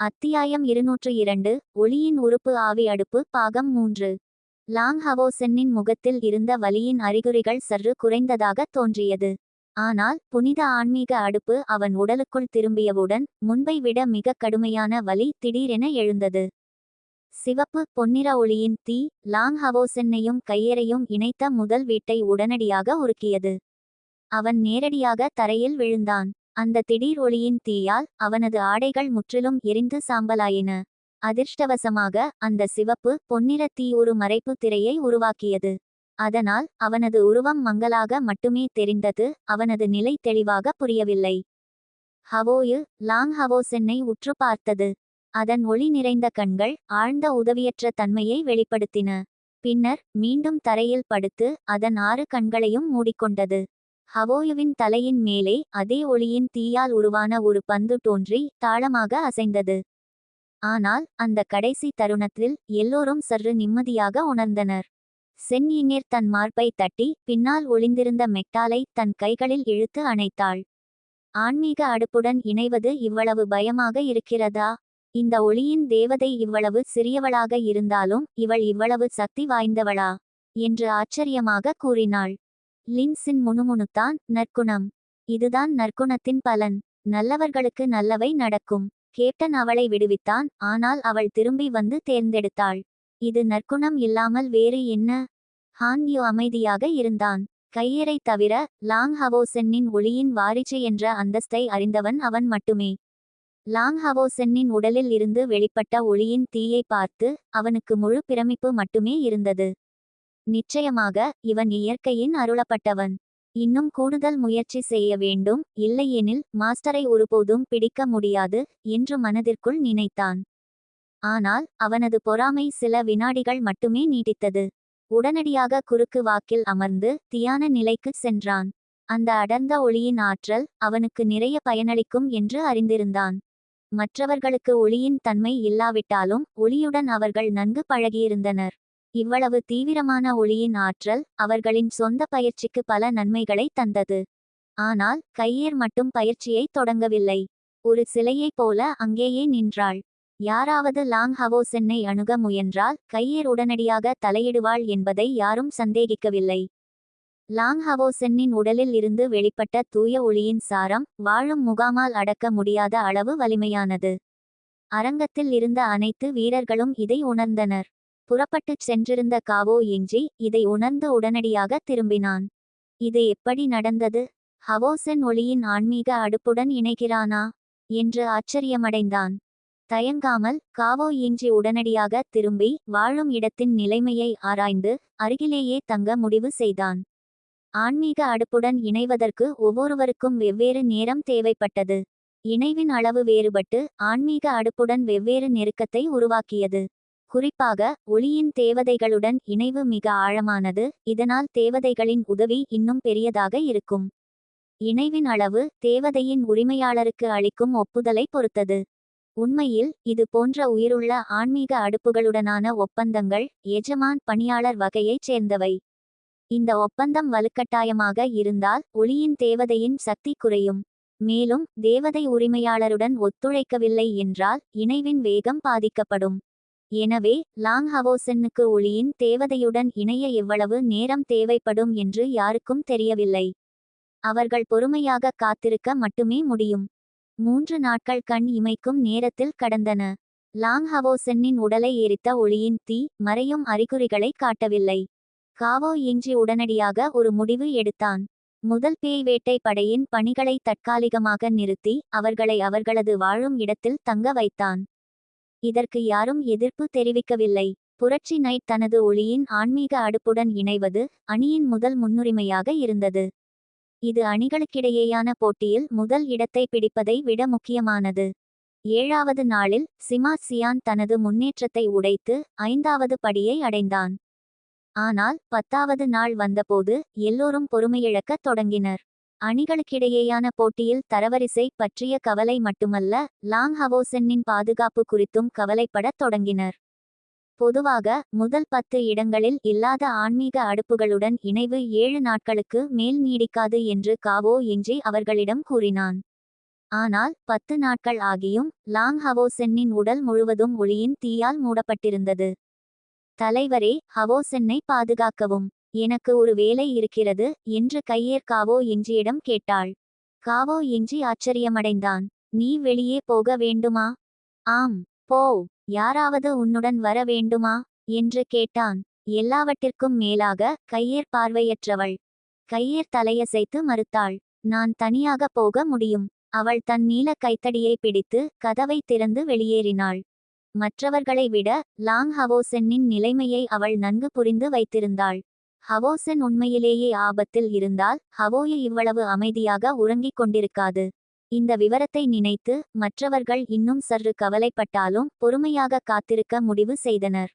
அத்தியாயம் இருநூற்று இரண்டு ஒளியின் உறுப்பு ஆவி அடுப்பு பாகம் மூன்று. லாங் ஹவோசென்னின் முகத்தில் இருந்த வலியின் அறிகுறிகள் சற்று குறைந்ததாக தோன்றியது. ஆனால் புனித ஆன்மீக அடுப்பு அவன் உடலுக்குள் திரும்பியவுடன் முன்பை விட மிக கடுமையான வலி திடீரென எழுந்தது. சிவப்பு பொன்னிற ஒளியின் தீ லாங் ஹவோசென்னையும் கையறையும் இணைத்த முதல் வீட்டை உடனடியாக உருக்கியது. அவன் நேரடியாக தரையில் விழுந்தான். அந்த திடீர் ஒளியின் தீயால் அவனது ஆடைகள் முற்றிலும் எரிந்து சாம்பலாயின. அதிர்ஷ்டவசமாக அந்த சிவப்பு பொன்னிற தீ ஒரு மறைப்பு திரையை உருவாக்கியது. அதனால் அவனது உருவம் மங்கலாக மட்டுமே தெரிந்தது அவனது நிலை தெளிவாக புரியவில்லை. ஹவோயு லாங் ஹவோசென்னை உற்று பார்த்தது. அதன் ஒளி நிறைந்த கண்கள் ஆழ்ந்த உதவியற்ற தன்மையை வெளிப்படுத்தின. பின்னர் மீண்டும் தரையில் படுத்து அதன் ஆறு கண்களையும் மூடிக்கொண்டது. ஹவோயுவின் தலையின் மேலே அதே ஒளியின் தீயால் உருவான ஒரு பந்து தோன்றி தாளமாக அசைந்தது. ஆனால் அந்த கடைசி தருணத்தில் எல்லோரும் சற்று நிம்மதியாக உணர்ந்தனர். சென் இங்கேர் தன் மார்பை தட்டி பின்னால் ஒளிந்திருந்த மெக்டாலை தன் கைகளில் இழுத்து அணைத்தாள். ஆன்மீக அடுப்புடன் இணைவது இவ்வளவு பயமாக இருக்கிறதா? இந்த ஒளியின் தேவதை இவ்வளவு சிறியவளாக இருந்தாலும் இவள் இவ்வளவு சக்தி வாய்ந்தவளா? என்று ஆச்சரியமாக கூறினாள். லின்சின் முணுமுணுத்தான் நற்குணம். இதுதான் நற்குணத்தின் பலன். நல்லவர்களுக்கு நல்லவை நடக்கும். கேப்டன் அவளை விடுவித்தான் ஆனால் அவள் திரும்பி வந்து தேர்ந்தெடுத்தாள். இது நற்குணம் இல்லாமல் வேறு என்ன? ஹான் யூ அமைதியாக இருந்தான். கையறை தவிர லாங் ஹவோசென்னின் ஒளியின் வாரிச்சு என்ற அந்தஸ்தை அறிந்தவன் அவன் மட்டுமே. லாங் ஹவோசென்னின் உடலில் இருந்து வெளிப்பட்ட ஒளியின் தீயை பார்த்து அவனுக்கு முழு பிரமிப்பு மட்டுமே இருந்தது. நிச்சயமாக இவன் இயற்கையின் அருளப்பட்டவன். இன்னும் கூடுதல் முயற்சி செய்ய வேண்டும் இல்லையெனில் மாஸ்டரை ஒருபோதும் பிடிக்க முடியாது என்று மனதிற்குள் நினைத்தான். ஆனால் அவனது பொறாமை சில வினாடிகள் மட்டுமே நீடித்தது. உடனடியாக குறுக்கு வாக்கில் அமர்ந்து தியான நிலைக்கு சென்றான். அந்த அடர்ந்த ஒளியின் ஆற்றல் அவனுக்கு நிறைய பயனளிக்கும் என்று அறிந்திருந்தான். மற்றவர்களுக்கு ஒளியின் தன்மை இல்லாவிட்டாலும் ஒளியுடன் அவர்கள் நன்கு பழகியிருந்தனர். இவ்வளவு தீவிரமான ஒளியின் ஆற்றல் அவர்களின் சொந்த பயிற்சிக்கு பல நன்மைகளை தந்தது. ஆனால் கையேர் மட்டும் பயிற்சியை தொடங்கவில்லை. ஒரு சிலையைப் போல அங்கேயே நின்றாள். யாராவது லாங் ஹவோசென்னை அணுக முயன்றால் கையேர் உடனடியாக தலையிடுவாள் என்பதை யாரும் சந்தேகிக்கவில்லை. லாங் ஹவோசென்னின் உடலில் இருந்து வெளிப்பட்ட தூய ஒளியின் சாரம் வாழும் முகாமால் அடக்க முடியாத அளவு வலிமையானது. அரங்கத்தில் இருந்த அனைத்து வீரர்களும் இதை உணர்ந்தனர். புறப்பட்டுச் சென்றிருந்த காவோ எஞ்சி இதை உணர்ந்து உடனடியாக திரும்பினான். இது எப்படி நடந்தது? ஹவோசென் ஒளியின் ஆன்மீக அடுப்புடன் இணைகிறானா என்று ஆச்சரியமடைந்தான். தயங்காமல் காவோ இஞ்சி உடனடியாக திரும்பி வாழும் இடத்தின் நிலைமையை ஆராய்ந்து அருகிலேயே தங்க முடிவு செய்தான். ஆன்மீக அடுப்புடன் இணைவதற்கு ஒவ்வொருவருக்கும் வெவ்வேறு நேரம் தேவைப்பட்டது. இணைவின் அளவு வேறுபட்டு ஆன்மீக அடுப்புடன் வெவ்வேறு நெருக்கத்தை உருவாக்கியது. குறிப்பாக ஒளியின் தேவதைகளுடன் இணைவு மிக ஆழமானது இதனால் தேவதைகளின் உதவி இன்னும் பெரியதாக இருக்கும். இணைவின் அளவு தேவதையின் உரிமையாளருக்கு அளிக்கும் ஒப்புதலை பொறுத்தது. உண்மையில் இது போன்ற உயிருள்ள ஆன்மீக அடுப்புகளுடனான ஒப்பந்தங்கள் எஜமான் பணியாளர் வகையைச் சேர்ந்தவை. இந்த ஒப்பந்தம் வலுக்கட்டாயமாக இருந்தால் ஒளியின் தேவதையின் சக்தி குறையும். மேலும் தேவதை உரிமையாளருடன் ஒத்துழைக்கவில்லை என்றால் இணைவின் வேகம் பாதிக்கப்படும். எனவே லாங் ஹவோசென்னுக்கு ஒளியின் தேவதையுடன் இணைய எவ்வளவு நேரம் தேவைப்படும் என்று யாருக்கும் தெரியவில்லை. அவர்கள் பொறுமையாக காத்திருக்க மட்டுமே முடியும். மூன்று நாட்கள் கண் இமைக்கும் நேரத்தில் கடந்தன. லாங் ஹவோசென்னின் உடலை எரித்த ஒளியின் தீ மறையும் அறிகுறிகளை காட்டவில்லை. காவோ இஞ்சி உடனடியாக ஒரு முடிவு எடுத்தான். முதல் பேய் வேட்டை படையின் பணிகளை தற்காலிகமாக நிறுத்தி அவர்களை அவர்களது வாழும் இடத்தில் தங்க வைத்தான். இதற்கு யாரும் எதிர்ப்பு தெரிவிக்கவில்லை. புரட்சி நைட் தனது ஒளியின் ஆன்மீக அடுப்புடன் இணைவது அணியின் முதல் முன்னுரிமையாக இருந்தது. இது அணிகளுக்கிடையேயான போட்டியில் முதல் இடத்தை பிடிப்பதை விட முக்கியமானது. ஏழாவது நாளில் சிமா சியான் தனது முன்னேற்றத்தை உடைத்து ஐந்தாவது படியை அடைந்தான். ஆனால் பத்தாவது நாள் வந்தபோது எல்லோரும் பொறுமையிழக்கத் தொடங்கினர். அணிகளுக்கிடையேயான போட்டியில் தரவரிசை பற்றிய கவலை மட்டுமல்ல லாங் ஹவோசென்னின் பாதுகாப்பு குறித்தும் கவலைப்படத் தொடங்கினர். பொதுவாக முதல் பத்து இடங்களில் இல்லாத ஆன்மீக அடுப்புகளுடன் இணைவு ஏழு நாட்களுக்கு மேல் நீடிக்காது என்று காவோ இன்றி அவர்களிடம் கூறினான். ஆனால் பத்து நாட்கள் ஆகியும் லாங் ஹவோசென்னின் உடல் முழுவதும் ஒளியின் தீயால் மூடப்பட்டிருந்தது. தலைவரே ஹவோசென்னை பாதுகாக்கவும். எனக்கு ஒரு வேலை இருக்கிறது என்று கையேர் காவோ கேட்டாள். காவோ எஞ்சி ஆச்சரியமடைந்தான். நீ வெளியே போக வேண்டுமா? ஆம் போ. யாராவது உன்னுடன் வர வேண்டுமா? என்று கேட்டான். எல்லாவற்றிற்கும் மேலாக கையேர் பார்வையற்றவள். கையேர் தலையசைத்து மறுத்தாள். நான் தனியாக போக முடியும். அவள் தன் நீல கைத்தடியை பிடித்து கதவை திறந்து வெளியேறினாள். மற்றவர்களை விட லாங் ஹவோசென்னின் நிலைமையை அவள் நன்கு புரிந்து வைத்திருந்தாள். ஹவோசென் உண்மையிலேயே ஆபத்தில் இருந்தால் ஹவோய இவ்வளவு அமைதியாக உறங்கிக் கொண்டிருக்காது. இந்த விவரத்தை நினைத்து மற்றவர்கள் இன்னும் சற்று கவலைப்பட்டாலும் பொறுமையாக காத்திருக்க முடிவு செய்தனர்.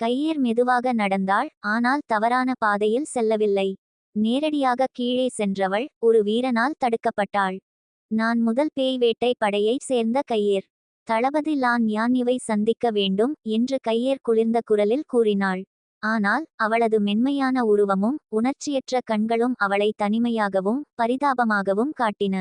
கையேர் மெதுவாக நடந்தாள் ஆனால் தவறான பாதையில் செல்லவில்லை. நேரடியாக கீழே சென்றவள் ஒரு வீரனால் தடுக்கப்பட்டாள். நான் முதல் பேய் வேட்டை படையைச் சேர்ந்த கையேர். தளபதி லான் யான்யுவை சந்திக்க வேண்டும் என்று கையேர் குளிர்ந்த குரலில் கூறினாள். ஆனால் அவளது மென்மையான உருவமும் உணர்ச்சியற்ற கண்களும் அவளை தனிமையாகவும் பரிதாபமாகவும் காட்டின.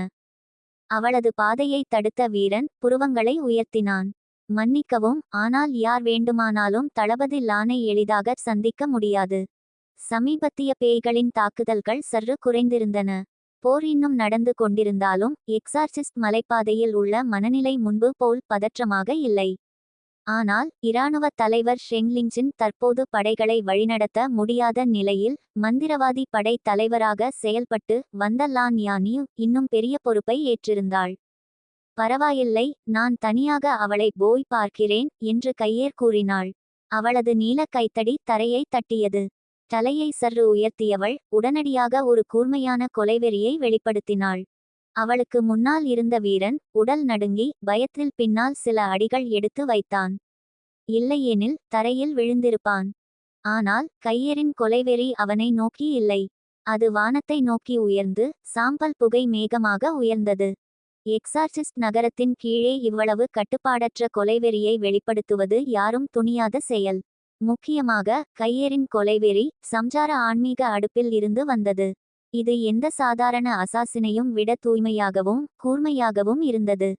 அவளது பாதையை தடுத்த வீரன் புருவங்களை உயர்த்தினான். மன்னிக்கவும் ஆனால் யார் வேண்டுமானாலும் தளபதி லானை எளிதாக சந்திக்க முடியாது. சமீபத்திய பேய்களின் தாக்குதல்கள் சற்று குறைந்திருந்தன. போர் இன்னும் நடந்து கொண்டிருந்தாலும் எக்ஸார்சிஸ்ட் மலைப்பாதையில் உள்ள மனநிலை முன்பு போல் பதற்றமாக இல்லை. ஆனால் இராணுவ தலைவர் ஷெங்லிங்ஜின் தற்போது படைகளை வழிநடத்த முடியாத நிலையில் மந்திரவாதி படை தலைவராக செயல்பட்டு வந்த லான் யானியு இன்னும் பெரிய பொறுப்பை ஏற்றிருந்தாள். பரவாயில்லை நான் தனியாக அவளை போய் பார்க்கிறேன் என்று கையேர் கூறினாள். அவளது நீல கைத்தடி தரையை தட்டியது. தலையை சற்று உயர்த்தியவள் உடனடியாக ஒரு கூர்மையான கொலைவெறியை வெளிப்படுத்தினாள். அவளுக்கு முன்னால் இருந்த வீரன் உடல் நடுங்கி பயத்தில் பின்னால் சில அடிகள் எடுத்து வைத்தான். இல்லையெனில் தரையில் விழுந்திருப்பான். ஆனால் கையரின் கொலைவெறி அவனை நோக்கி இல்லை. அது வானத்தை நோக்கி உயர்ந்து சாம்பல் புகை மேகமாக உயர்ந்தது. எக்ஸார்சிஸ்ட் நகரத்தின் கீழே இவ்வளவு கட்டுப்பாடற்ற கொலைவெறியை வெளிப்படுத்துவது யாரும் துணியாத செயல். முக்கியமாக கையேரின் கொலைவெறி சம்சார ஆன்மீக அடுப்பில் இருந்து வந்தது. இது எந்த சாதாரண அசாசினையும் விட தூய்மையாகவும் கூர்மையாகவும் இருந்தது.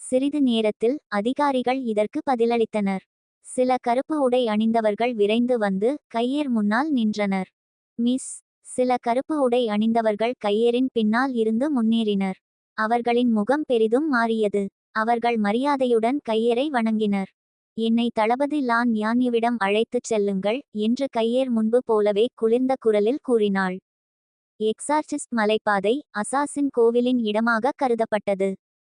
சிறிது நேரத்தில் அதிகாரிகள் இதற்கு பதிலளித்தனர். சில கருப்பு உடை அணிந்தவர்கள் விரைந்து வந்து கையேர் முன்னால் நின்றனர். மிஸ் சில கருப்பு உடை அணிந்தவர்கள் கையேரின் பின்னால் இருந்து முன்னேறினர். அவர்களின் முகம் பெரிதும் மாறியது. அவர்கள் மரியாதையுடன் கையேரை வணங்கினர். என்னை தளபதி லான் யான்யுவிடம் அழைத்துச் செல்லுங்கள் என்று கையேர் முன்பு போலவே குளிர்ந்த குரலில் கூறினாள். எக்ஸார்சிஸ்ட் மலைப்பாதை அசாசின் கோவிலின் இடமாக கருதப்பட்டது.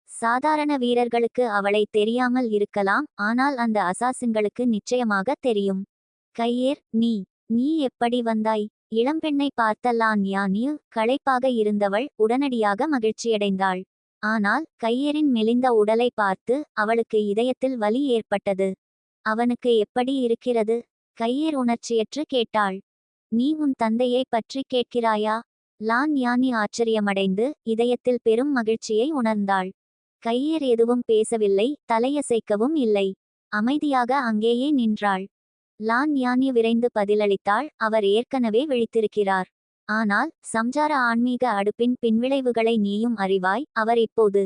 சாதாரண வீரர்களுக்கு அவளை தெரியாமல் இருக்கலாம் ஆனால் அந்த அசாசின்களுக்கு நிச்சயமாக தெரியும். கையேர் நீ நீ எப்படி வந்தாய்? இளம்பெண்ணை பார்த்தல்லான் யானியு? களைப்பாக இருந்தவள் உடனடியாக மகிழ்ச்சியடைந்தாள். ஆனால் கையேரின் மெலிந்த உடலை பார்த்து அவளுக்கு இதயத்தில் வலி ஏற்பட்டது. அவனுக்கு எப்படி இருக்கிறது? கையேர் உணர்ச்சியற்று கேட்டாள். நீ உன் தந்தையை பற்றி கேட்கிறாயா? லான் ஞானி ஆச்சரியமடைந்து இதயத்தில் பெரும் மகிழ்ச்சியை உணர்ந்தாள். கையேர் எதுவும் பேசவில்லை தலையசைக்கவும் இல்லை. அமைதியாக அங்கேயே நின்றாள். லான் ஞானி விரைந்து பதிலளித்தாள் அவர் ஏற்கனவே விழித்திருக்கிறார். ஆனால் சம்சார ஆன்மீக அடுப்பின் பின்விளைவுகளை நீயும் அறிவாய் அவர் இப்போது.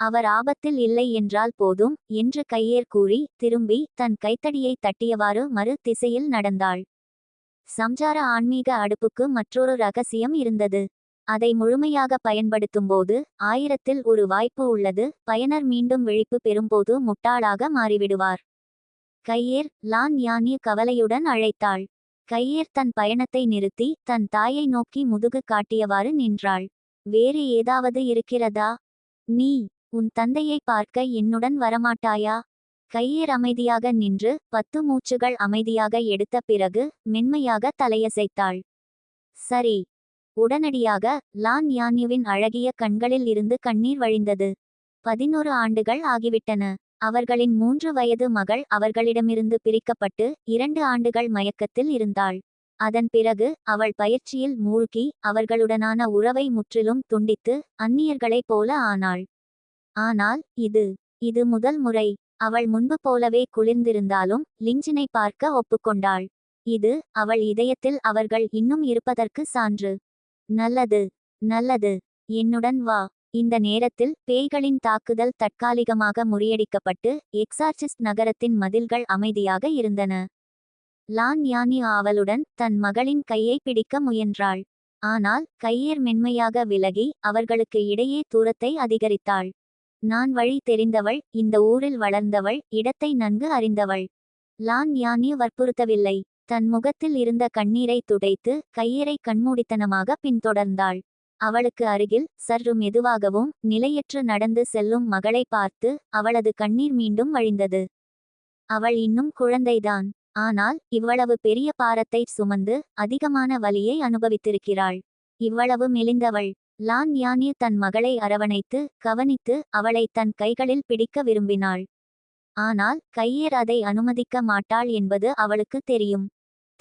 அவர் ஆபத்தில் இல்லை என்றால் போதும் என்று கையேர் கூறி திரும்பி தன் கைத்தடியை தட்டியவாறு மறு திசையில் நடந்தாள். சம்சார ஆன்மீக அடுப்புக்கு மற்றொரு ரகசியம் இருந்தது. அதை முழுமையாக பயன்படுத்தும்போது ஆயிரத்தில் ஒரு வாய்ப்பு உள்ளது. பயனர் மீண்டும் விழிப்பு பெறும்போது முட்டாளாக மாறிவிடுவார். கையேர் லான் யானி கவலையுடன் அழைத்தாள். கையேர் தன் பயணத்தை நிறுத்தி தன் தாயை நோக்கி முதுகு காட்டியவாறு நின்றாள். வேறு ஏதாவது இருக்கிறதா? நீ உன் தந்தையை பார்க்க என்னுடன் வரமாட்டாயா? கையேர் அமைதியாக நின்று பத்து மூச்சுகள் அமைதியாக எடுத்த பிறகு மென்மையாக தலையசைத்தாள். சரி. உடனடியாக லான் யான்யுவின் அழகிய கண்களில் இருந்து கண்ணீர் வழிந்தது. பதினொரு ஆண்டுகள் ஆகிவிட்டன. அவர்களின் மூன்று வயது மகள் அவர்களிடமிருந்து பிரிக்கப்பட்டு இரண்டு ஆண்டுகள் மயக்கத்தில் இருந்தாள். அதன் பிறகு அவள் பயிற்சியில் மூழ்கி அவர்களுடனான உறவை முற்றிலும் துண்டித்து அந்நியர்களைப் போல ஆனாள். ஆனால் இது இது முதல் முறை. அவள் முன்பு போலவே குளிர்ந்திருந்தாலும் லிஞ்சினை பார்க்க ஒப்புக்கொண்டாள். இது அவள் இதயத்தில் அவர்கள் இன்னும் இருப்பதற்கு சான்று. நல்லது நல்லது. என்னுடன் வா. இந்த நேரத்தில் பேய்களின் தாக்குதல் தற்காலிகமாக முறியடிக்கப்பட்டு எக்ஸார்சிஸ்ட் நகரத்தின் மதில்கள் அமைதியாக இருந்தன. லான் யானி ஆவலுடன் தன் மகளின் கையை பிடிக்க முயன்றாள். ஆனால் கையேர் மென்மையாக விலகி அவர்களுக்கு இடையே தூரத்தை அதிகரித்தாள். நான் வழி தெரிந்தவள் இந்த ஊரில் வளர்ந்தவள் இடத்தை நன்கு அறிந்தவள். லான் யானே வற்புறுத்தவில்லை. தன் முகத்தில் இருந்த கண்ணீரை துடைத்து கையரை கண்மூடித்தனமாக பின்தொடர்ந்தாள். அவளுக்கு அருகில் சற்று மெதுவாகவும் நிலையற்று நடந்து செல்லும் மகளை பார்த்து அவளது கண்ணீர் மீண்டும் வழிந்தது. அவள் இன்னும் குழந்தைதான். ஆனால் இவ்வளவு பெரிய பாரத்தை சுமந்து அதிகமான வலியை அனுபவித்திருக்கிறாள். இவ்வளவு மெலிந்தவள். லான் யானி தன் மகளை அரவணைத்து கவனித்து அவளை தன் கைகளில் பிடிக்க விரும்பினாள். ஆனால் கையேர் அதை அனுமதிக்க மாட்டாள் என்பது அவளுக்கு தெரியும்.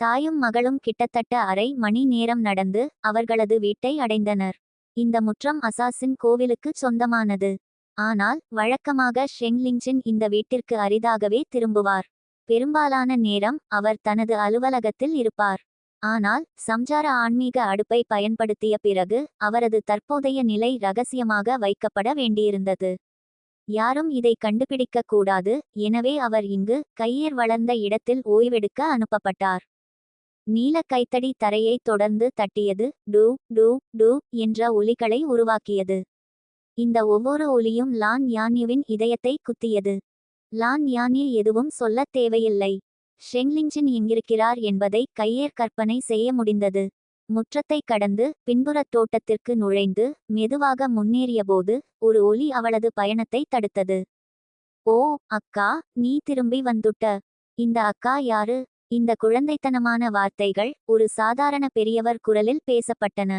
தாயும் மகளும் கிட்டத்தட்ட அரை மணி நேரம் நடந்து அவர்களது வீட்டை அடைந்தனர். இந்த முற்றம் அசாசின் கோவிலுக்கு சொந்தமானது. ஆனால் வழக்கமாக ஷெங்லிங்ஜின் இந்த வீட்டிற்கு அரிதாகவே திரும்புவார். பெரும்பாலான நேரம் அவர் தனது அலுவலகத்தில் இருப்பார். ஆனால் சம்சார ஆன்மீக அடுப்பை பயன்படுத்திய பிறகு அவரது தற்போதைய நிலை ரகசியமாக வைக்கப்பட வேண்டியிருந்தது. யாரும் இதை கண்டுபிடிக்க கூடாது எனவே அவர் இங்கு கையேர் வளர்ந்த இடத்தில் ஓய்வெடுக்க அனுப்பப்பட்டார். நீல கைத்தடி தரையை தொடர்ந்து தட்டியது டூ டூ டூ என்ற ஒலிகளை உருவாக்கியது. இந்த ஒவ்வொரு ஒலியும் லான் யான்யுவின் இதயத்தை குத்தியது. லான் யான்யு எதுவும் சொல்லத் தேவையில்லை. ஷெங்லிங்ஜின் எங்கிருக்கிறார் என்பதை கையேற் கற்பனை செய்ய முடிந்தது. முற்றத்தை கடந்து பின்புறத் தோட்டத்திற்கு நுழைந்து மெதுவாக முன்னேறியபோது ஒரு ஒலி அவளது பயணத்தை தடுத்தது. ஓ அக்கா நீ திரும்பி வந்துட்ட. இந்த அக்கா யாரு இந்த குழந்தைத்தனமான வார்த்தைகள் ஒரு சாதாரண பெரியவர் குரலில் பேசப்பட்டன.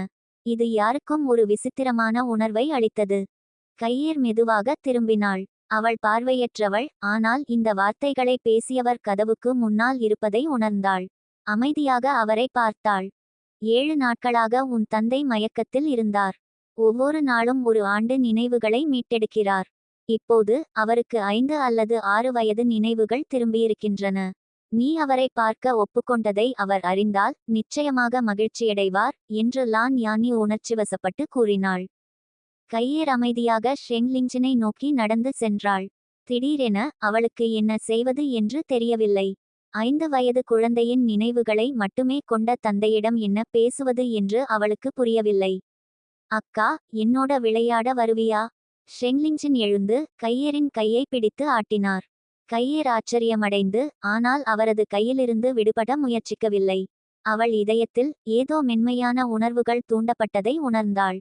இது யாருக்கும் ஒரு விசித்திரமான உணர்வை அளித்தது. கையேர் மெதுவாக திரும்பினாள். அவள் பார்வையற்றவள் ஆனால் இந்த வார்த்தைகளை பேசியவர் கதவுக்கு முன்னால் இருப்பதை உணர்ந்தாள். அமைதியாக அவரை பார்த்தாள். ஏழு நாட்களாக உன் தந்தை மயக்கத்தில் இருந்தார். ஒவ்வொரு நாளும் ஒரு ஆண்டு நினைவுகளை மீட்டெடுக்கிறார். இப்போது அவருக்கு ஐந்து அல்லது ஆறு வயது நினைவுகள் திரும்பியிருக்கின்றன. நீ அவரை பார்க்க ஒப்புக்கொண்டதை அவர் அறிந்தால் நிச்சயமாக மகிழ்ச்சியடைவார் என்று லான் யானி உணர்ச்சிவசப்பட்டு கூறினாள். கையேர் அமைதியாக ஷெங்லிங்ஜினை நோக்கி நடந்து சென்றாள். திடீரென அவளுக்கு என்ன செய்வது என்று தெரியவில்லை. ஐந்து வயது குழந்தையின் நினைவுகளை மட்டுமே கொண்ட தந்தையிடம் என்ன பேசுவது என்று அவளுக்கு புரியவில்லை. அக்கா என்னோட விளையாட வருவியா? ஷெங்லிங்ஜின் எழுந்து கையேரின் கையை பிடித்து ஆட்டினார். கையேர் ஆச்சரியமடைந்து ஆனால் அவரது கையிலிருந்து விடுபட முயற்சிக்கவில்லை. அவள் இதயத்தில் ஏதோ மென்மையான உணர்வுகள் தூண்டப்பட்டதை உணர்ந்தாள்.